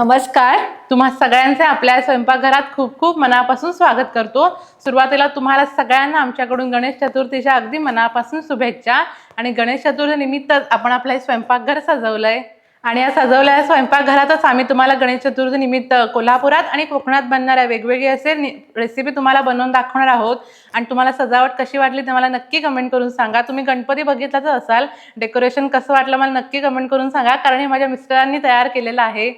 नमस्कार. तुम्हा सगळ्यांचे आपल्या स्वयंपाकघरात खूप खूप मनापासून स्वागत करतो. सुरुवातीला तुम्हाला सगळ्यांना आमच्याकडून गणेश चतुर्थीच्या अगदी मनापासून शुभेच्छा. आणि गणेश चतुर्थी निमित्तच आपण आपलं हे स्वयंपाकघर आहे आणि या सजवलेल्या स्वयंपाकघरातच आम्ही तुम्हाला गणेश चतुर्थी निमित्त कोल्हापुरात आणि कोकणात बनणाऱ्या वेगवेगळे असे रेसिपी तुम्हाला बनवून दाखवणार आहोत. आणि तुम्हाला सजावट कशी वाटली ते मला नक्की कमेंट करून सांगा. तुम्ही गणपती बघितलाच असाल. डेकोरेशन कसं वाटलं मला नक्की कमेंट करून सांगा. कारण हे माझ्या मिस्टरांनी तयार केलेलं आहे.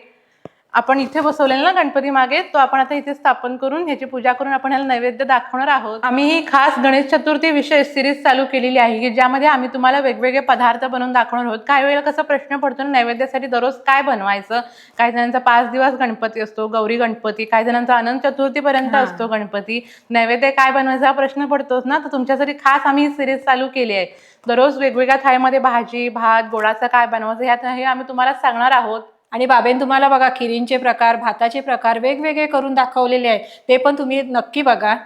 आपण इथे बसवलेलं ना गणपती मागे तो आपण आता इथे स्थापन करून ह्याची पूजा करून आपण ह्याला नैवेद्य दाखवणार आहोत. आम्ही ही खास गणेश चतुर्थी विशेष सिरीज चालू केलेली आहे की ज्यामध्ये आम्ही तुम्हाला वेगवेगळे पदार्थ बनवून दाखवणार आहोत. काही वेळेला कसा प्रश्न पडतो ना नैवेद्यासाठी दररोज काय बनवायचं? काही जणांचा पाच दिवस गणपती असतो गौरी गणपती. काही जणांचा अनंत चतुर्थीपर्यंत असतो गणपती. नैवेद्य काय बनवायचा हा प्रश्न पडतोच ना तर तुमच्यासाठी खास आम्ही ही सिरीज चालू केली आहे. दररोज वेगवेगळ्या थाळीमध्ये भाजी भात गोडाचं काय बनवायचं ह्यात हे आम्ही तुम्हाला सांगणार आहोत. आणि बाबेन तुम्हाला बघा खिरींचे प्रकार भाताचे प्रकार वेगवेगळे करून दाखवलेले आहेत. ते पण तुम्ही नक्की बघा.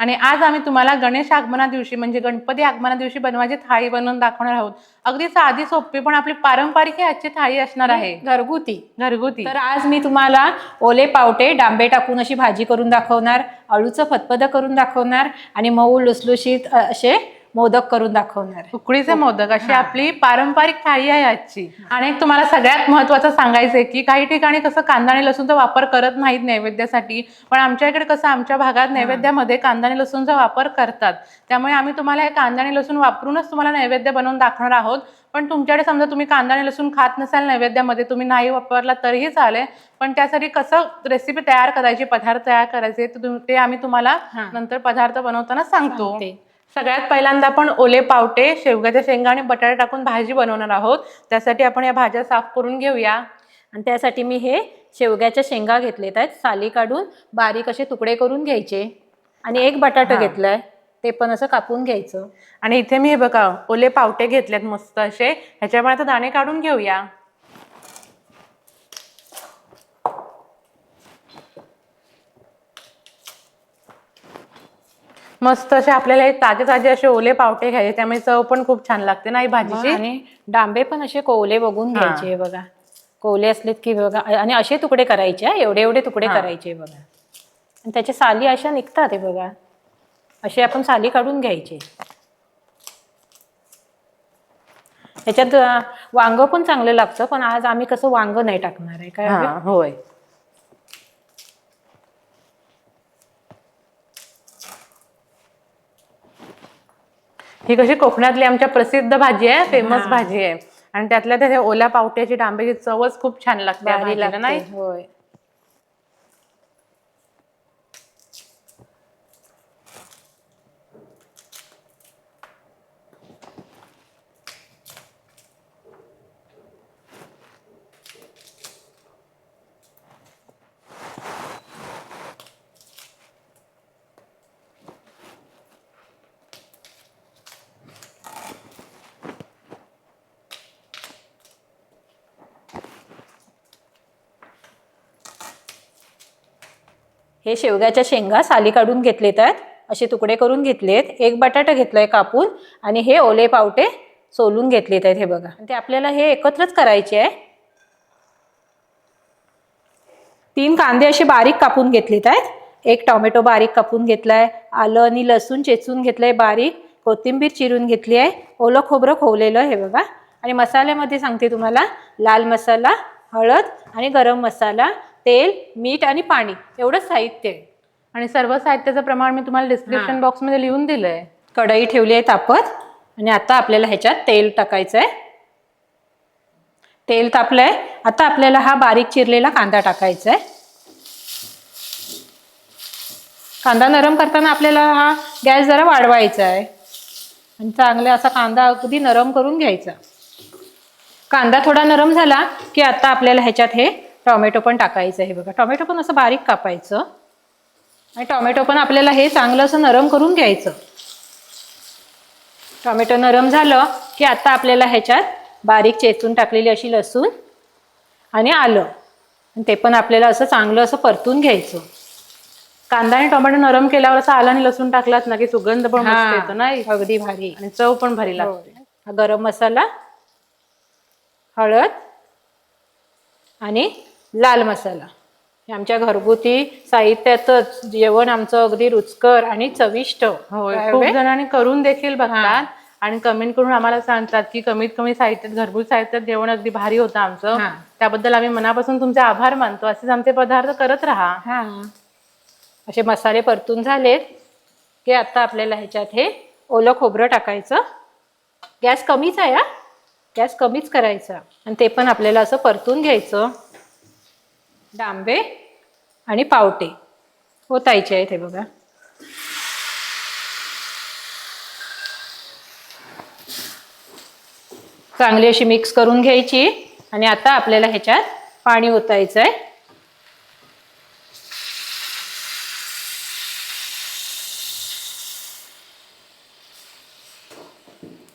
आणि आज आम्ही तुम्हाला गणेश आगमना दिवशी म्हणजे गणपती आगमना दिवशी बनवायची थाळी बनवून दाखवणार आहोत. अगदी साधी सोपी पण आपली पारंपरिक ही आजची थाळी असणार आहे. घरगुती. घरगुती. तर आज मी तुम्हाला ओले पावटे डांबे टाकून अशी भाजी करून दाखवणार अळूचं फतफद करून दाखवणार आणि मऊ लुसलुशीत असे मोदक करून दाखवणार उकडीचे मोदक अशी आपली पारंपरिक थाळी आहे आजची. आणि एक तुम्हाला सगळ्यात महत्वाचं सांगायचं आहे की काही ठिकाणी कसं कांदा आणि लसूणचा वापर करत नाहीत नैवेद्यासाठी पण आमच्या इकडे कसं आमच्या भागात नैवेद्यामध्ये कांदा आणि लसूणचा वापर करतात. त्यामुळे आम्ही तुम्हाला हे कांदा आणि लसूण वापरूनच तुम्हाला नैवेद्य बनवून दाखवणार आहोत. पण तुमच्याकडे समजा तुम्ही कांदा आणि लसूण खात नसाल नैवेद्यामध्ये तुम्ही नाही वापरला तरीही चालेल. पण त्यासाठी कसं रेसिपी तयार करायची पदार्थ तयार करायचे ते आम्ही तुम्हाला हा. नंतर पदार्थ बनवताना सांगते. सगळ्यात पहिल्यांदा आपण ओले पावटे शेवग्याच्या शेंगा आणि बटाटे टाकून भाजी बनवणार आहोत. त्यासाठी आपण या भाज्या साफ करून घेऊया. आणि त्यासाठी मी हे शेवग्याच्या शेंगा घेतलेत आहेत. साली काढून बारीक असे तुकडे करून घ्यायचे. आणि एक बटाटा. घेतलाय. ते पण असं कापून घ्यायचं. आणि इथे मी हे बघा ओले पावटे घेतलेत मस्त असे. ह्याच्यामुळे आता दाणे काढून घेऊया. मस्त असे आपल्याला हे ताजे ताजे असे ओले पावटे घ्यायचे त्यामुळे चव पण खूप छान लागते ना ही भाजीची? आणि डांबे पण असे कोवले बघून हा. घ्यायचे बघा. कोवले असलेत की बघा आणि असे तुकडे करायचे हा, एवढे एवढे तुकडे हा. करायचे बघा. आणि त्याचे साली अशा निघतात हे बघा. असे आपण साली काढून घ्यायचे. त्याच्यात अं, वांग पण चांगलं लागतं पण आज आम्ही कसं वांग नाही टाकणार आहे काय होय. ही कशी कोकणातली आमच्या प्रसिद्ध भाजी आहे फेमस भाजी आहे. आणि त्यातल्या त्या ओल्या पावट्याची डांब्याची चवच खूप छान भाजीला, लागते नाही? होय. हे शेवग्याच्या शेंगा साली काढून घेतलेत आहेत. असे तुकडे करून घेतलेत. एक बटाटा घेतलाय कापून आणि हे ओले पावटे सोलून घेतलेत आहेत हे बघा. ते आपल्याला हे एकत्रच करायचे आहे. तीन कांदे असे बारीक कापून घेतलेत आहेत. एक टोमॅटो बारीक कापून घेतलाय. आलं आणि लसूण चेचून घेतलंय बारीक. कोथिंबीर चिरून घेतली आहे. ओलं खोबरं खोवलेलं हे बघा. आणि मसाल्यामध्ये सांगते तुम्हाला. लाल मसाला हळद आणि गरम मसाला. तेल मीठ आणि पाणी एवढंच साहित्य आहे. आणि सर्व साहित्याचं प्रमाण मी तुम्हाला डिस्क्रिप्शन बॉक्समध्ये लिहून दिलंय. कढई ठेवली आहे तापत. आणि आता आपल्याला ह्याच्यात तेल टाकायचं आहे तेल तापलंय. आता आपल्याला हा बारीक चिरलेला कांदा टाकायचा आहे कांदा नरम करताना आपल्याला हा गॅस जरा वाढवायचा आहे आणि चांगला असा कांदा अगदी नरम करून घ्यायचा. कांदा थोडा नरम झाला की आता आपल्याला ह्याच्यात हे टोमॅटो पण टाकायचं आहे बघा. टोमॅटो पण असं बारीक कापायचं. आणि टोमॅटो पण आपल्याला हे चांगलं असं नरम करून घ्यायचं. टोमॅटो नरम झालं की आता आपल्याला ह्याच्यात बारीक चेचून टाकलेली अशी लसूण आणि आलं. आणि ते पण आपल्याला असं चांगलं असं परतून घ्यायचं. कांदा आणि टोमॅटो नरम केल्यावर असं आलं आणि लसूण टाकलात ना की सुगंध पण मस्त येतो नाही? अगदी भारी. आणि चव पण भारी लागते. हा गरम मसाला हळद आणि लाल मसाला. हे आमच्या घरगुती साहित्यातच जेवण आमचं अगदी रुचकर आणि चविष्ट. खूप? जणांनी करून देखील बघतात आणि कमेंट करून आम्हाला सांगतात की कमीत कमी साहित्यात घरगुती साहित्यात जेवण अगदी भारी होतं आमचं. त्याबद्दल आम्ही मनापासून तुमचे आभार मानतो. असेच आमचे पदार्थ करत राहा. असे मसाले परतून झालेत की आता आपल्याला ह्याच्यात हे ओलं खोबरं टाकायचं. गॅस कमीच आहे गॅस कमीच करायचा. आणि ते पण आपल्याला असं परतून घ्यायचं. डांबे आणि पावटे. हो, ओतायचे आहेत हे बघा. चांगली अशी मिक्स करून घ्यायची आणि आता आपल्याला ह्याच्यात पाणी ओतायचं आहे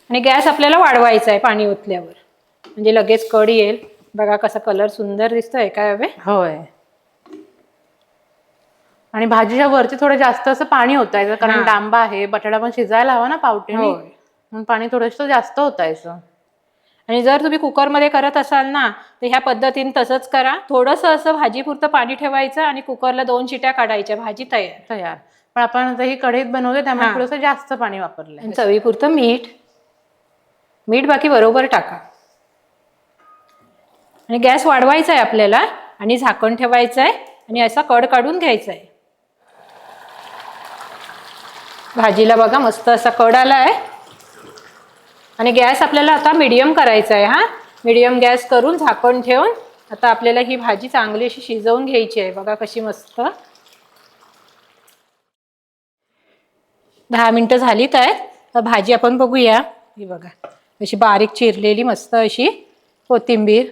आणि गॅस आपल्याला वाढवायचा आहे पाणी ओतल्यावर. म्हणजे लगेच कड येईल. बघा कसा कलर सुंदर दिसतोय काय हवे होय. आणि भाजीच्या वरती थोडं जास्त असं पाणी होतायचं कारण हा. डांबा आहे बटाटा पण शिजायला हवा ना पावटे. म्हणून पाणी थोडंसं जास्त होतायचं आणि जर तुम्ही कुकरमध्ये करत असाल ना तर ह्या पद्धतीने तसंच करा. थोडंसं असं भाजीपुरतं पाणी ठेवायचं आणि कुकरला दोन शिट्या काढायच्या भाजी तयार. तयार. पण आपण आता ही कढईत बनवतो त्यामुळे. थोडंसं जास्त पाणी वापरलंय. आणि चवीपुरतं मीठ. मीठ बाकी बरोबर टाका. आणि गॅस वाढवायचा आहे आपल्याला आणि झाकण ठेवायचं आहे आणि असा कड काढून घ्यायचा आहे भाजीला बघा मस्त असा कड आला आहे आणि गॅस आपल्याला आता मिडियम करायचा आहे हा. मिडियम गॅस करून झाकण ठेवून आता आपल्याला ही भाजी चांगली अशी शिजवून घ्यायची आहे बघा कशी मस्त. दहा मिनटं झालीत आहेत तर भाजी आपण बघूया. ही बघा. अशी बारीक चिरलेली मस्त अशी कोथिंबीर.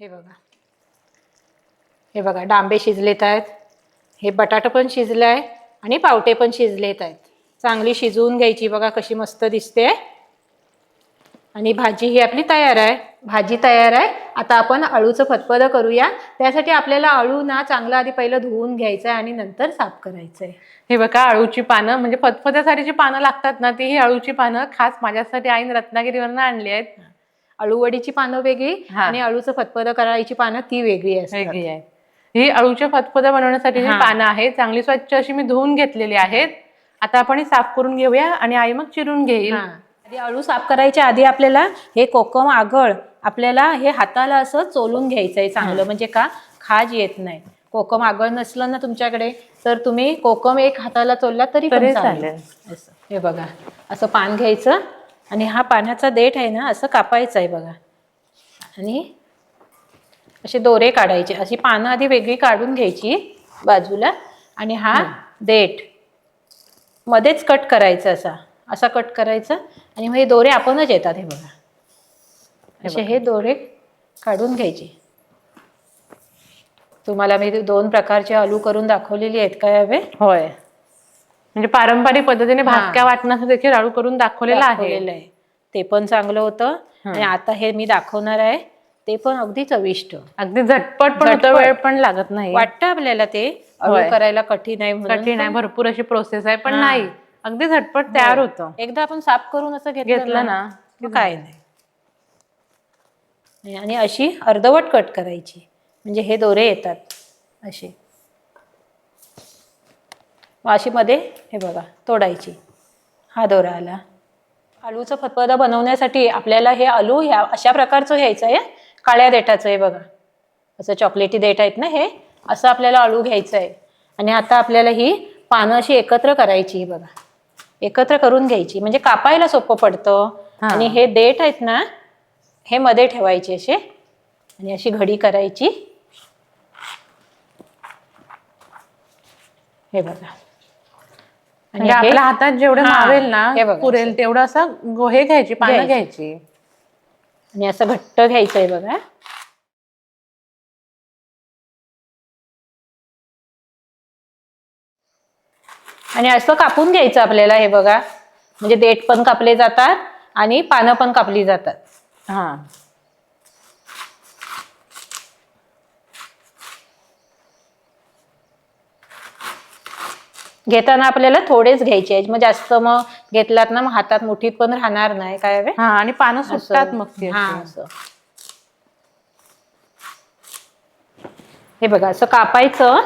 हे बघा. हे बघा डांबे शिजलेत आहेत. हे बटाटा पण शिजले आहे आणि पावटे पण शिजलेत आहेत. चांगली शिजवून घ्यायची बघा कशी मस्त दिसते. आणि भाजी ही आपली तयार आहे. भाजी तयार आहे. आता आपण अळूचं फतफदं करूया. त्यासाठी आपल्याला अळू ना चांगला आधी पहिलं धुवून घ्यायचं आहे आणि नंतर साफ करायचं आहे हे बघा अळूची पानं म्हणजे फतफद्यासाठी जी पानं लागतात ना ती ही अळूची पानं खास माझ्यासाठी आईन रत्नागिरीवरनं आणली आहेत. अळूवडीची पानं वेगळी हा. आणि अळूचं फतफदं करायची पानं ती वेगळी असतात. वेगळी आहे. ही अळूच्या फतफद्या बनवण्यासाठी जी हा. पानं आहेत चांगली स्वच्छ अशी मी धुवून घेतलेली आहेत. आता आपण ही साफ करून घेऊया आणि आई मग चिरून घेईल. हा. आधी अळू साफ करायच्या आधी आपल्याला हे कोकम आगळ आपल्याला हे हाताला असं चोलून घ्यायचं आहे चांगलं म्हणजे का? खाज येत नाही. कोकम आगळ नसलं ना तुमच्याकडे तर तुम्ही कोकम एक हाताला चोलला तरी पण तरी चालेल. चालेल. असं. हे बघा. असं पान घ्यायचं. आणि हा पाण्याचा देठ आहे ना असं कापायचं आहे बघा. आणि असे दोरे काढायचे. अशी पानं आधी वेगळी काढून घ्यायची बाजूला. आणि हा देठ. मध्येच कट करायचं असा. असा कट करायचा. आणि मग हे दोरे आपणच येतात हे बघा. असे हे दोरे काढून घ्यायचे. तुम्हाला मी दोन प्रकारचे आलू करून दाखवलेली आहेत काय हवे होय. म्हणजे पारंपरिक पद्धतीने. भाजक्या वाटण्याचं देखील अळू करून दाखवलेला आहे. ते पण चांगलं होतं. आणि आता हे मी दाखवणार आहे. ते पण अगदी चविष्ट. अगदी झटपट पण होतं. वेळ पण लागत नाही. वाटतं आपल्याला ते. करायला कठीण आहे कठीण आहे भरपूर अशी प्रोसेस आहे पण. नाही. अगदी झटपट तयार होतं. एकदा आपण साफ करून असं घेतलं घेतलं ना, काय नाही. आणि अशी अर्धवट कट करायची. म्हणजे हे दोरे येतात असे. मग अशी मध्ये हे बघा तोडायची. हा दोरा आला. आलूचं फतफदा बनवण्यासाठी आपल्याला हे आलू ह्या अशा प्रकारचं घ्यायचं आहे. काळ्या देठाचं आहे बघा. असं चॉकलेटी देठ आहेत ना हे? असं आपल्याला आळू घ्यायचं आहे. आणि आता आपल्याला ही पानं अशी एकत्र करायची ही बघा. एकत्र करून घ्यायची. म्हणजे कापायला सोपं पडतं. आणि हे देठ आहेत ना हे मध्ये ठेवायचे असे. आणि अशी घडी करायची. हे बघा. म्हणजे आपल्या हातात जेवढे हा, मावेल हे ना बघा. पुरेल तेवढं असं गो- हे घ्यायची पानं घ्यायची. घ्यायची. आणि असं घट्ट घ्यायचंय बघा. आणि असं कापून घ्यायचं आपल्याला हे बघा. म्हणजे देठ पण कापले जातात आणि पानं पण कापली जातात. हा. घेताना आपल्याला थोडेच घ्यायचे आहेत. मग जास्त मग घेतलात ना मग हातात मुठीत पण राहणार नाही. काय हवे हा आणि पानं सुटतात. मग ते हा अशी. असं. हे बघा असं कापायचं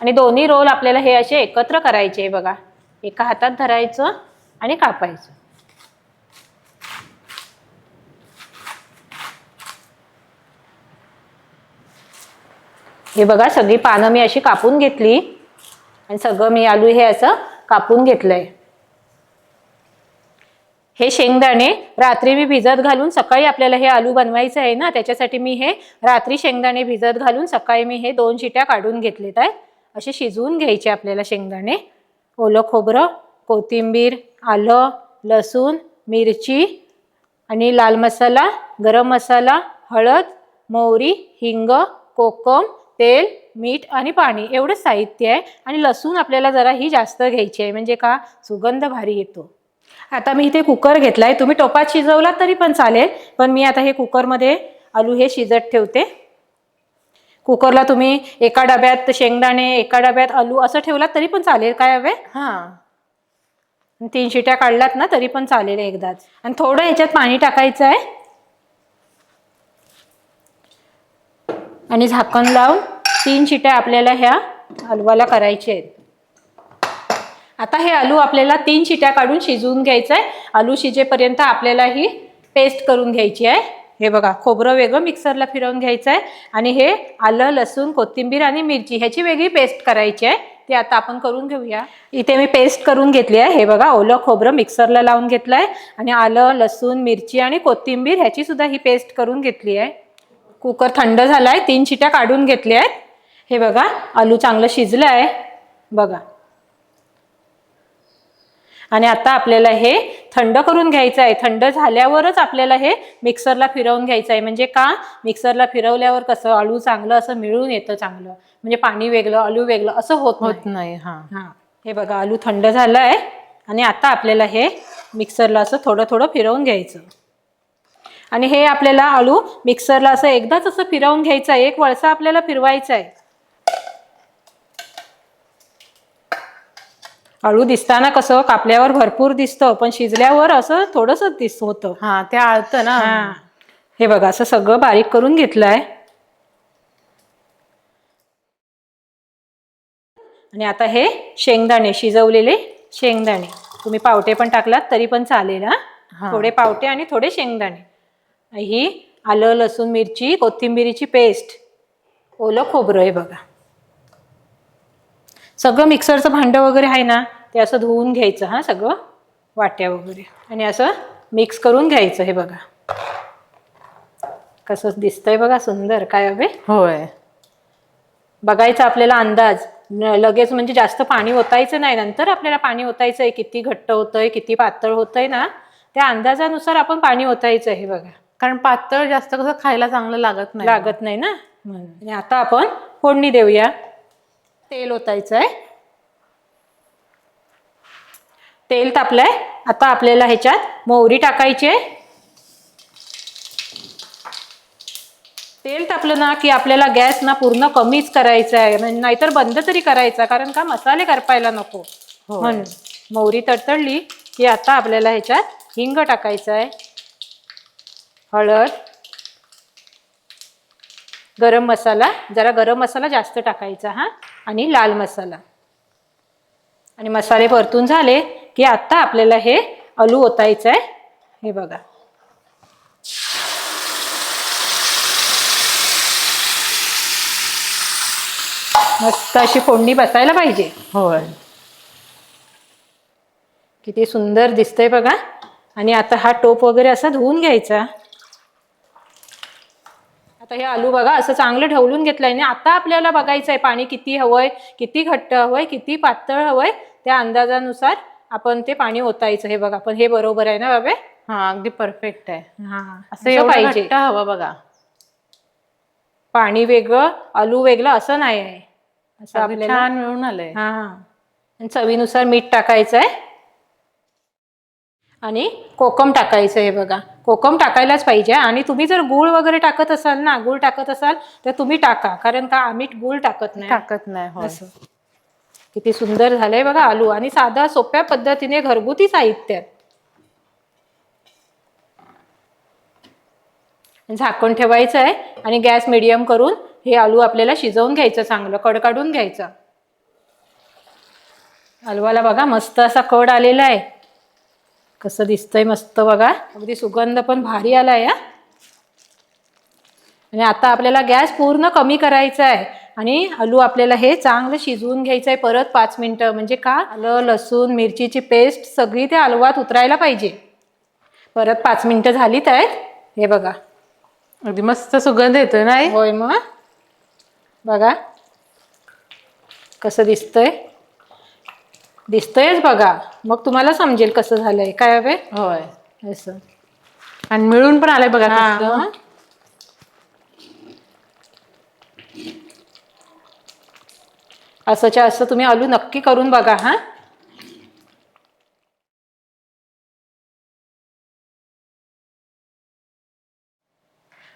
आणि दोन्ही रोल आपल्याला हे असे एकत्र करायचे बघा. एका हातात धरायचं आणि कापायचं. हे बघा सगळी पानं मी अशी कापून घेतली. आणि सगळं मी आलू हे असं कापून घेतलंय. हे शेंगदाणे रात्री मी भिजत घालून सकाळी आपल्याला हे आलू बनवायचं आहे ना त्याच्यासाठी मी हे रात्री शेंगदाणे भिजत घालून सकाळी मी हे दोन शिट्या काढून घेतलेत आहे असे शिजवून घ्यायचे आपल्याला शेंगदाणे. ओलं खोबरं कोथिंबीर आलं लसूण मिरची आणि लाल मसाला गरम मसाला हळद मोहरी हिंग कोकम तेल मीठ आणि पाणी एवढंच साहित्य आहे आणि लसूण आपल्याला जरा ही जास्त घ्यायची आहे. म्हणजे का? सुगंध भारी येतो. आता मी इथे कुकर घेतलाय. तुम्ही टोपात शिजवलात तरी पण चालेल. पण मी आता हे कुकरमध्ये आलू हे शिजत ठेवते. कुकरला तुम्ही एका डब्यात शेंगदाणे एका डब्यात आलू असं ठेवलात तरी पण चालेल. काय हवे? हा. तीन शिट्या काढलात ना तरी पण चालेल एकदाच. आणि थोडं ह्याच्यात पाणी टाकायचं आहे. आणि झाकण लावून तीन शिट्या आपल्याला ह्या हलवाला करायच्या आहेत. आता हे आलू आपल्याला तीन शिट्या काढून शिजवून घ्यायचं आहे आलू शिजेपर्यंत आपल्याला ही पेस्ट करून घ्यायची आहे. हे बघा खोबरं वेगळं मिक्सरला फिरवून घ्यायचं आहे आणि हे आलं लसूण कोथिंबीर आणि मिरची ह्याची वेगळी पेस्ट करायची आहे. ती आता आपण करून घेऊया. इथे मी पेस्ट करून घेतली आहे. हे बघा ओलं खोबरं मिक्सरला लावून घेतलं आहे आणि आलं लसूण मिरची आणि कोथिंबीर ह्याची सुद्धा ही पेस्ट करून घेतली आहे. कुकर थंड झाला आहे तीन शिट्या काढून घेतल्या आहेत. हे बघा आलू चांगलं शिजलं आहे. बघा. आणि आता आपल्याला हे थंड करून घ्यायचं आहे. थंड झाल्यावरच आपल्याला हे मिक्सरला फिरवून घ्यायचं आहे. म्हणजे का? मिक्सरला फिरवल्यावर कसं आळू चांगलं असं मिळून येतं चांगलं. म्हणजे पाणी वेगळं आलू वेगळं असं होत. होत नाही हा. हा. हे बघा आलू थंड झालं आहे. आणि आता आपल्याला हे मिक्सरला असं थोडं थोडं फिरवून घ्यायचं. आणि हे आपल्याला आलू मिक्सरला असं एकदाच असं फिरवून घ्यायचं आहे. एक वळसा आपल्याला फिरवायचा आहे. आळू दिसताना कसं कापल्यावर भरपूर दिसतं पण शिजल्यावर असं थोडंसं दिस होतं. हा ते आळतं ना. हा. हे बघा असं सगळं बारीक करून घेतलंय. आणि आता हे शेंगदाणे शिजवलेले शेंगदाणे. तुम्ही पावटे पण टाकलात तरी पण चालेल हा. हा. थोडे पावटे आणि थोडे शेंगदाणे. ही आलं लसूण मिरची कोथिंबिरीची पेस्ट. ओलं खोबरं आहे बघा. सगळं मिक्सरचं भांडं वगैरे आहे ना ते असं धुवून घ्यायचं हा सगळं वाट्या वगैरे. आणि असं मिक्स करून घ्यायचं हे बघा. कसं दिसतंय बघा सुंदर काय हवे होय. बघायचा आपल्याला अंदाज. लगेच म्हणजे जास्त पाणी ओतायचं नाही नंतर आपल्याला पाणी ओतायचं आहे किती घट्ट होतंय किती पातळ होतंय ना त्या अंदाजानुसार आपण पाणी ओतायचं हे बघा. कारण पातळ जास्त कसं खायला चांगलं लागत नाही. लागत नाही ना. आणि आता आपण फोडणी देऊया. तेल ओतायचं आहे तेल तापलंय. आता आपल्याला ह्याच्यात मोहरी टाकायची आहे. तेल तापलं ना की आपल्याला गॅस ना पूर्ण कमीच करायचा आहे म्हणजे नाहीतर बंद तरी करायचा कारण का मसाले करपायला नको. म्हणून मोहरी तडतडली की आता आपल्याला ह्याच्यात हिंग टाकायचं आहे हळद. गरम मसाला जरा गरम मसाला जास्त टाकायचा हा. आणि लाल मसाला. आणि मसाले परतून झाले की आता आपल्याला हे आलू ओतायचं आहे. हे बघा. मस्त अशी फोडणी बसायला पाहिजे. होय. किती सुंदर दिसतंय बघा. आणि आता हा टोप वगैरे असा धुवून घ्यायचा. आता हे आलू बघा असं चांगलं ढवलून घेतलंय आणि आता आपल्याला बघायचं आहे पाणी किती हवंय किती घट्ट हवंय किती पातळ हवंय. त्या अंदाजानुसार आपण ते पाणी ओतायचं. हे बघा पण हे बरोबर आहे ना बाबे? हा अगदी परफेक्ट आहे. हा. असं पाहिजे. घट्ट हवं बघा. पाणी वेगळं आलू वेगळं असं नाही आहे. असं आपल्याला छान मिळून आलंय. हा आणि चवीनुसार मीठ टाकायचं आहे आणि कोकम टाकायचं आहे बघा. कोकम टाकायलाच पाहिजे. आणि तुम्ही जर गूळ वगैरे टाकत असाल ना गूळ टाकत असाल तर तुम्ही टाका. कारण का आम्ही गूळ टाकत नाही. टाकत नाही होय. असं. किती सुंदर झालंय बघा आलू. आणि साधा सोप्या पद्धतीने घरगुती साहित्यात झाकण ठेवायचं आहे आणि गॅस मिडियम करून हे आलू आपल्याला शिजवून घ्यायचं चांगलं कड काढून घ्यायचं. हलवाला बघा मस्त असा कड आलेला आहे. कसं दिसतंय मस्त बघा. अगदी सुगंध पण भारी आलाय हा. आणि आता आपल्याला गॅस पूर्ण कमी करायचा आहे. आणि आलू आपल्याला हे चांगलं शिजवून घ्यायचं आहे परत पाच मिनटं. म्हणजे का? आलं लसूण मिरचीची पेस्ट सगळी त्या अलवात उतरायला पाहिजे. परत पाच मिनटं झालीत आहेत. हे बघा. अगदी मस्त सुगंध येतोय नाही होय मग बघा. कसं दिसतंय? दिसतंयच बघा. मग तुम्हाला समजेल कसं झालंय. काय हवे? होय. असं. आणि मिळून पण आलंय बघा हा, कसं. मग. असंच्या असं तुम्ही आलू नक्की करून बघा हा.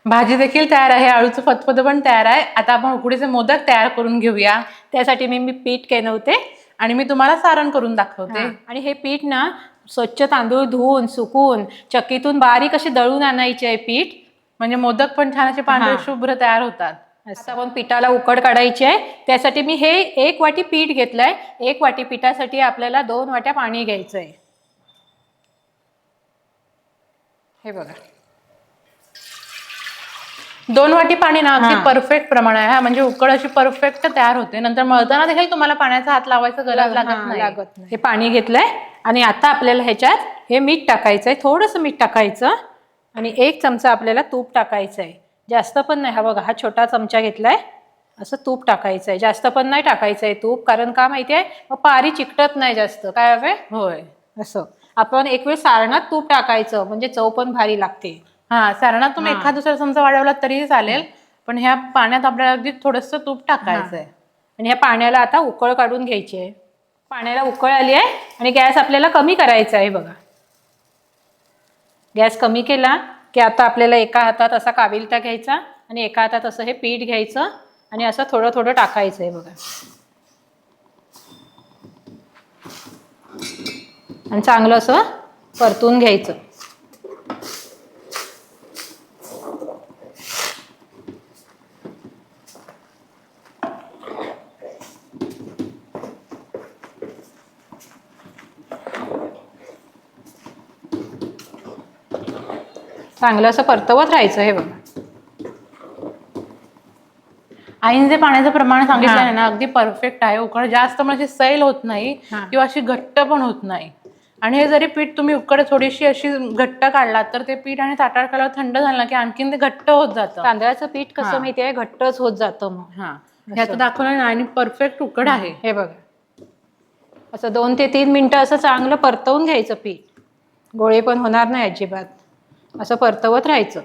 भाजी देखील तयार आहे. आळूचं फतफद पण तयार आहे. आता आपण उकडीचे मोदक तयार करून घेऊया. त्यासाठी मी मी पीठ केनवते आणि मी तुम्हाला सारण करून दाखवते. आणि हे पीठ ना स्वच्छ तांदूळ धुवून सुकून चक्कीतून बारीक असे दळून आणायचे आहे पीठ. म्हणजे मोदक पण छान असे पांढरे. शुभ्र तयार होतात. आता आपण पिठाला उकड काढायची आहे. त्यासाठी मी हे एक वाटी पीठ घेतलंय. एक वाटी पिठासाठी आपल्याला दोन वाट्या पाणी घ्यायचं आहे हे बघा. दोन वाटी पाणी ना अगदी. परफेक्ट प्रमाण आहे. हा म्हणजे उकड अशी परफेक्ट तयार होते. नंतर मळताना देखील तुम्हाला पाण्याचा हात लावायचा गरज लागत नाही. लागत हे पाणी घेतलंय आणि आता आपल्याला ह्याच्यात हे मीठ टाकायचं आहे थोडंसं मीठ टाकायचं आणि एक चमचा आपल्याला तूप टाकायचं आहे जास्त पण नाही. हा बघा हा छोटा चमचा घेतलाय. असं तूप टाकायचं आहे जास्त पण नाही टाकायचं आहे तूप कारण का माहिती आहे मग पारी चिकटत नाही जास्त. काय हवे? होय. असं. आपण एक वेळ सारणात तूप टाकायचं. म्हणजे चव पण भारी लागते. हा सारणात तुम्ही हा. एखाद दुसरा चमचा वाढवला तरीही चालेल पण ह्या पाण्यात आपल्याला अगदी थोडस तूप टाकायचंय. आणि ह्या पाण्याला आता उकळ काढून घ्यायची आहे. पाण्याला उकळ आली आहे आणि गॅस आपल्याला कमी करायचा आहे बघा. गॅस कमी केला की आता आपल्याला एका हातात असा काविलता घ्यायचा आणि एका हातात असं हे पीठ घ्यायचं आणि असं थोडं थोडं टाकायचं आहे बघा. आणि चांगलं असं परतून घ्यायचं. चांगलं असं परतवत राहायचं हे बघा. आईन जे पाण्याचं प्रमाण सांगितलं. आहे ना अगदी परफेक्ट आहे. उकड जास्त म्हणजे सैल होत नाही. किंवा अशी घट्ट पण होत नाही. आणि हे जरी पीठ तुम्ही उकड थोडीशी अशी घट्ट काढलात तर ते पीठ आणि ताटाळ काढल्यावर थंड झालं ना की आणखीन ते घट्ट होत जातं. तांदळाचं पीठ कसं. माहिती आहे घट्टच होत जातं मग. हा. ह्याचं दाखवलं ना आणि परफेक्ट उकड आहे. हे बघा. असं दोन ते तीन मिनिटं असं चांगलं परतवून घ्यायचं पीठ. गोळे पण होणार नाही अजिबात. असं परतवत राहायचं.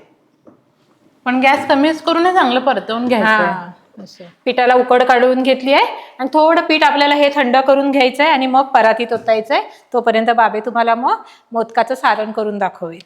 पण गॅस कमीच करून चांगलं परतवून घ्यायचं हा, असं. पिठाला उकड काढून घेतली आहे आणि थोडं पीठ आपल्याला हे थंड करून घ्यायचं आहे आणि मग परातीत ओतायचं आहे तोपर्यंत बाबे तुम्हाला मग मोदकाचं सारण करून दाखवेल.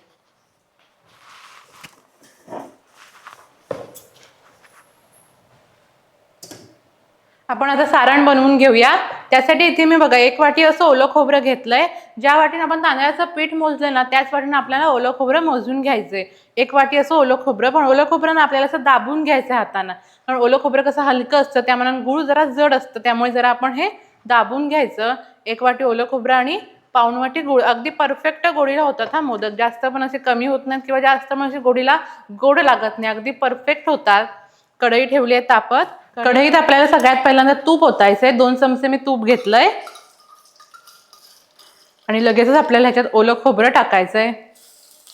आपण आता सारण बनवून घेऊया त्यासाठी इथे मी बघा एक वाटी असं ओलं खोबरं घेतलंय. ज्या वाटीनं आपण तांदळाचं पीठ मोजलंय ना त्याच वाटीनं आपल्याला ओलं खोबरं मोजून घ्यायचंय. एक वाटी असं ओलं खोबरं पण ओलं खोबरं ना आपल्याला असं दाबून घ्यायचं हाताना. कारण ओलं खोबरं कसं हलकं असतं त्यामुळे गुळ जरा जड असतं त्यामुळे जरा आपण हे दाबून घ्यायचं. एक वाटी ओलं खोबरं आणि पाऊण वाटी गुळ. अगदी परफेक्ट गोडीला होतात हा मोदक. जास्त पण असे कमी होत नाहीत किंवा जास्त पण असे गोडीला गोड लागत नाही. अगदी परफेक्ट होतात. कढई ठेवली आहे तापत. कढईत आपल्याला सगळ्यात पहिल्यांदा तूप ओतायचंय. दोन चमचे मी तूप घेतलंय. आणि लगेचच आपल्याला ह्याच्यात ओलं खोबरं टाकायचंय.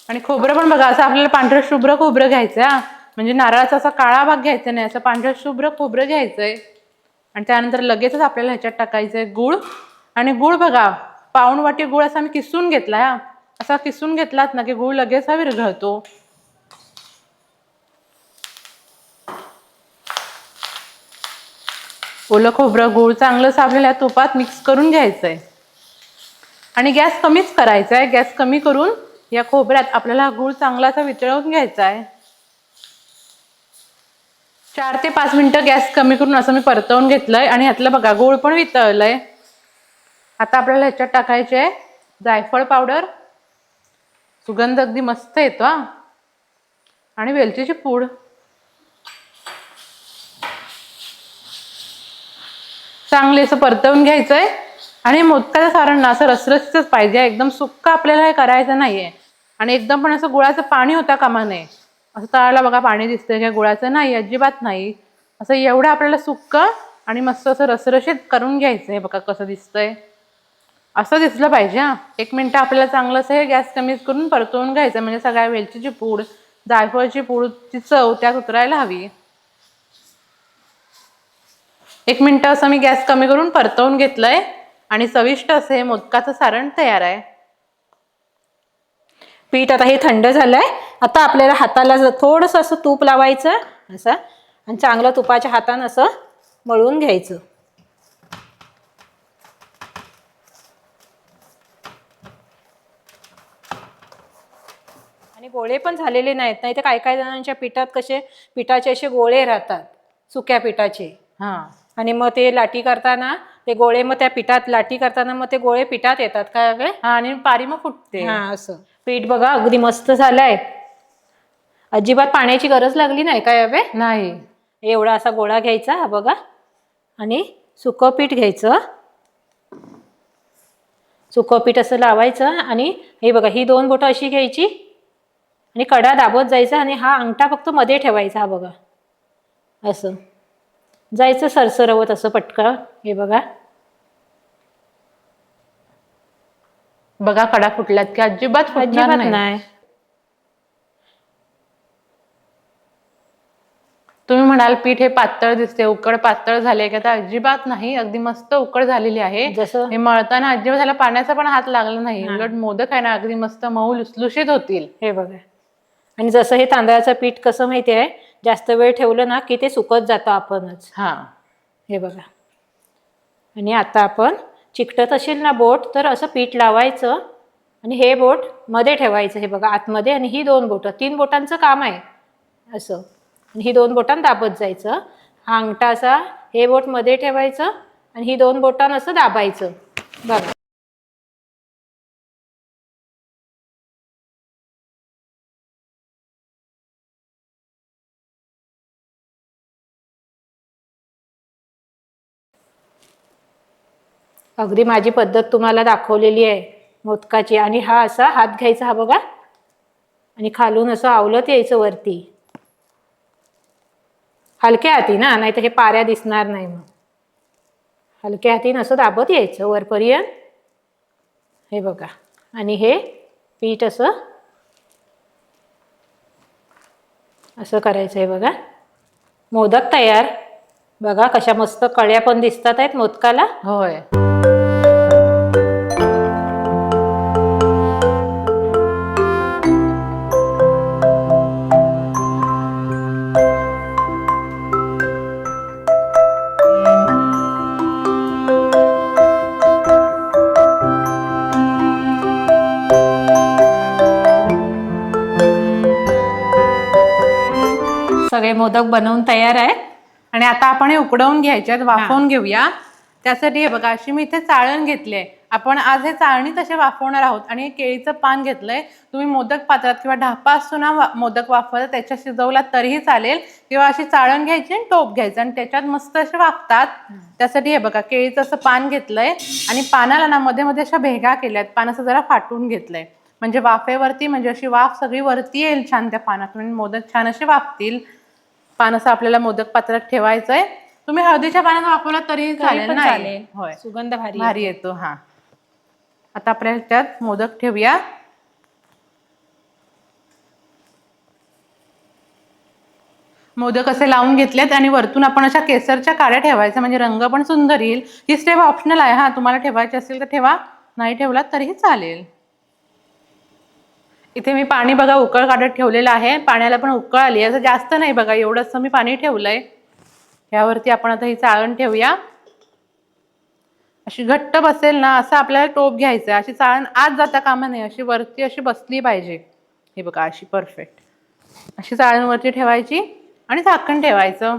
आणि खोबरं पण बघा असं आपल्याला पांढरं शुभ्र खोबरं घ्यायचंय हा. म्हणजे नारळाचा असा काळा भाग घ्यायचा नाही असं पांढरं शुभ्र खोबरं घ्यायचंय. आणि त्यानंतर लगेचच आपल्याला ह्याच्यात टाकायचंय गुळ. आणि गुळ बघा पाऊण वाटी गुळ असा मी किसून घेतलाय हा. असा किसून घेतलात ना की गुळ लगेच हा विरघळतो. ओलं खोबरं गूळ चांगलं आपल्याला तुपात मिक्स करून घ्यायचं आहे आणि गॅस कमीच करायचा आहे गॅस कमी करून या खोबऱ्यात आपल्याला गूळ चांगला असा वितळवून घ्यायचा आहे चार ते पाच मिनटं गॅस कमी करून असं मी परतवून घेतलंय आणि ह्यातलं बघा गूळ पण वितळलंय. आता आपल्याला ह्याच्यात टाकायचे आहे जायफळ पावडर. सुगंध अगदी मस्त येतो आणि वेलचीची पूड. चांगले असं परतवून घ्यायचं आहे आणि मोदकाचं सारण ना असं रसरशीतच पाहिजे. एकदम सुक्क आपल्याला हे करायचं नाहीये. आणि एकदम पण असं गुळाचं पाणी होता कामा नये असं तळाला बघा पाणी दिसतंय काय गुळाचं नाही अजिबात नाही. असं एवढं आपल्याला सुक्क आणि मस्त असं रसरशीत करून घ्यायचं आहे बघा कसं दिसतंय. असं दिसलं पाहिजे हां. एक मिनटं आपल्याला चांगलं असं हे गॅस कमी करून परतवून घ्यायचं. म्हणजे सगळ्या वेलचीची पूड जायफळची पूडची चव त्यात उतरायला हवी. एक मिनिट असं मी गॅस कमी करून परतवून घेतलंय आणि चविष्ट असं हे मोदकाचं सारण तयार आहे. पीठ आता हे थंड झालंय. आता आपल्याला हाताला थोडस थोडंसं असं तूप लावायचं असं आणि चांगलं तुपाच्या हातानं असं मळून घ्यायचं. आणि गोळे पण झालेले नाहीत. नाही तर काही काही जणांच्या पिठात कसे पिठाचे असे गोळे राहतात सुक्या पिठाचे. हा. आणि मग ते लाटी करताना ते गोळे मग त्या पिठात लाटी करताना मग ते गोळे पिठात येतात काय हवे हा आणि पारी मग फुटते. हा असं. पीठ बघा अगदी मस्त झालंय. अजिबात पाण्याची गरज लागली नाही काय हवे नाही. एवढा असा गोळा घ्यायचा हा बघा. आणि सुकं पीठ घ्यायचं. सुकं पीठ असं लावायचं आणि हे बघा ही दोन बोटं अशी घ्यायची. आणि कडा दाबत जायचा आणि हा अंगठा फक्त मध्ये ठेवायचा हा बघा. असं. जायचं सरसरवत असं पटकन हे बघा. बघा कडा फुटल्यात की अजिबात अजिबात नाही. नाही. तुम्ही म्हणाल पीठ हे पातळ दिसते उकड पातळ झाले का तर अजिबात नाही. अगदी मस्त उकड झालेली आहे. जसं हे मळताना अजिबात त्याला पाण्याचा पण हात लागला नाही. उलट मोदक आहे ना अगदी मस्त मऊ लुसलुशीत होतील. हे बघा. आणि जसं हे तांदळाचं पीठ कसं माहिती आहे? जास्त वेळ ठेवलं ना की ते सुकत जातं आपणच. हा. हे बघा. आणि आता आपण चिकटत असेल ना बोट तर असं पीठ लावायचं आणि हे बोटमध्ये ठेवायचं. हे बघा आतमध्ये आणि ही दोन बोटं. तीन बोटांचं काम आहे असं. आणि ही दोन बोटां दाबत जायचं. हा अंगठा असा हे बोटमध्ये ठेवायचं आणि ही दोन बोटां असं दाबायचं. बघा. अगदी माझी पद्धत तुम्हाला दाखवलेली आहे मोदकाची. आणि हा असा हात घ्यायचा हा बघा. आणि खालून असं आवलत यायचं वरती. हलक्या हाती ना नाही तर हे पाऱ्या दिसणार नाही मग. हलक्या हातीन असं दाबत यायचं वरपर्यंत. हे बघा. आणि हे पीठ असं असं करायचं आहे बघा. मोदक तयार. बघा कशा मस्त कळ्या पण दिसतात आहेत मोदकाला. होय. सगळे मोदक बनवून तयार आहे आणि आता आपण हे उकडवून घ्यायचे आहेत, वाफवून घेऊया. त्यासाठी हे बघा अशी मी इथे चाळण घेतली आपण आज हे चाळणी तसे वाफवणार आहोत आणि केळीचं पान घेतलंय. तुम्ही मोदक पात्रात किंवा ढापा असतो ना वा- मोदक वाफवायचा त्याच्यात शिजवला तरीही चालेल. किंवा अशी चाळण घ्यायची आणि टोप घ्यायचं आणि त्याच्यात मस्त असे वाफतात. त्यासाठी हे बघा केळीचं असं पान घेतलंय. आणि पानाला ना मध्ये मध्ये अशा भेगा केल्यात. पान असं जरा फाटून घेतलंय. म्हणजे वाफेवरती म्हणजे अशी वाफ सगळी वरती येईल छान त्या पानातून मोदक छान असे वाफतील. पान असं आपल्याला मोदक पात्रात ठेवायचंय. तुम्ही हळदीच्या पाण्यात वापरला तरी चालेल चालेल होय. सुगंध भारी भारी येतो हा. आता आपल्या ह्याच्यात मोदक ठेवूया. मोदक असे लावून घेतलेत आणि वरतून आपण अशा केसरच्या काड्या ठेवायच्या म्हणजे रंग पण सुंदर येईल. ही स्टेप ऑप्शनल आहे हा. तुम्हाला ठेवायची असेल तर ठेवा. नाही ठेवलात तरीही चालेल. इथे मी पाणी बघा उकळ काढत ठेवलेलं आहे. पाण्याला पण उकळ आली असं जास्त नाही बघा एवढंच मी पाणी ठेवलंय. यावरती आपण आता ही चाळण ठेवूया. अशी घट्ट बसेल ना असं आपल्याला टोप घ्यायचं आहे अशी चाळण आत जाता कामा नये अशी वरती अशी बसली पाहिजे. हे बघा अशी परफेक्ट अशी चाळणवरती ठेवायची आणि झाकण ठेवायचं.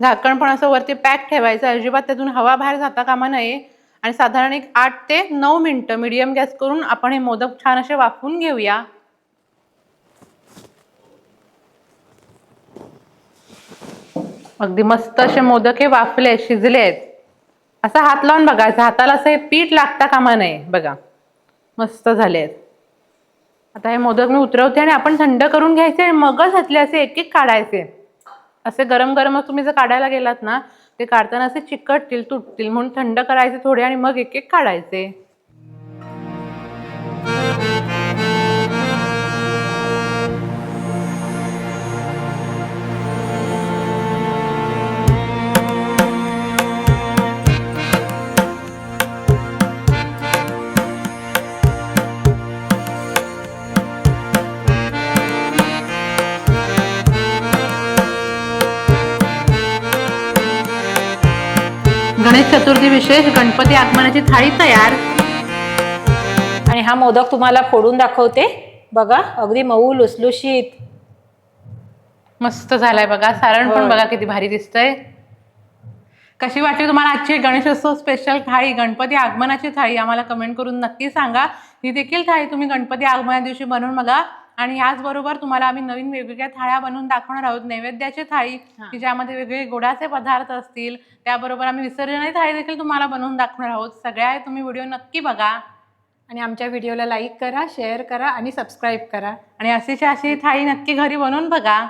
झाकण पण असं वरती पॅक ठेवायचं. अजिबात त्यातून हवा बाहेर जाता कामा नये. आणि साधारण एक आठ ते नऊ मिनटं मीडियम गॅस करून आपण हे मोदक छान असे वाफवून घेऊया. अगदी मस्त असे मोदक हे वाफले शिजले आहेत असा हात लावून बघायचा हाताला असं हे पीठ लागता कामा नये. बघा मस्त झाले आहेत आता हे मोदक मी उतरवते आणि आपण थंड करून घ्यायचे आणि मगच हातले असे एक एक काढायचे. असे गरम गरमच तुम्ही जर काढायला गेलात ना ते काढताना असे चिकटतील तुटतील म्हणून थंड करायचे थोडे आणि मग एक एक काढायचे. गणेश चतुर्थी विशेष गणपती आगमनाची थाळी तयार. आणि हा मोदक तुम्हाला फोडून दाखवते. बघा अगदी मऊ लुसलुशीत. मस्त झालाय बघा. सारण पण. बघा किती भारी दिसतंय. कशी वाटली तुम्हाला आजची गणेशोत्सव स्पेशल थाळी गणपती आगमनाची थाळी? आम्हाला कमेंट करून नक्की सांगा. ही देखील थाळी तुम्ही गणपती आगमना दिवशी बनवून बघा. आणि याचबरोबर तुम्हाला आम्ही नवीन वेगवेगळ्या थाळ्या बनवून दाखवणार आहोत. नैवेद्याची थाळी की ज्यामध्ये वेगवेगळे गोडाचे पदार्थ असतील त्याबरोबर आम्ही विसर्जनाची थाळी देखील तुम्हाला बनवून दाखवणार आहोत. सगळ्या तुम्ही व्हिडिओ नक्की बघा. आणि आमच्या व्हिडिओला लाईक करा शेअर करा आणि सबस्क्राईब करा. आणि अशीची अशी थाळी नक्की घरी बनवून बघा.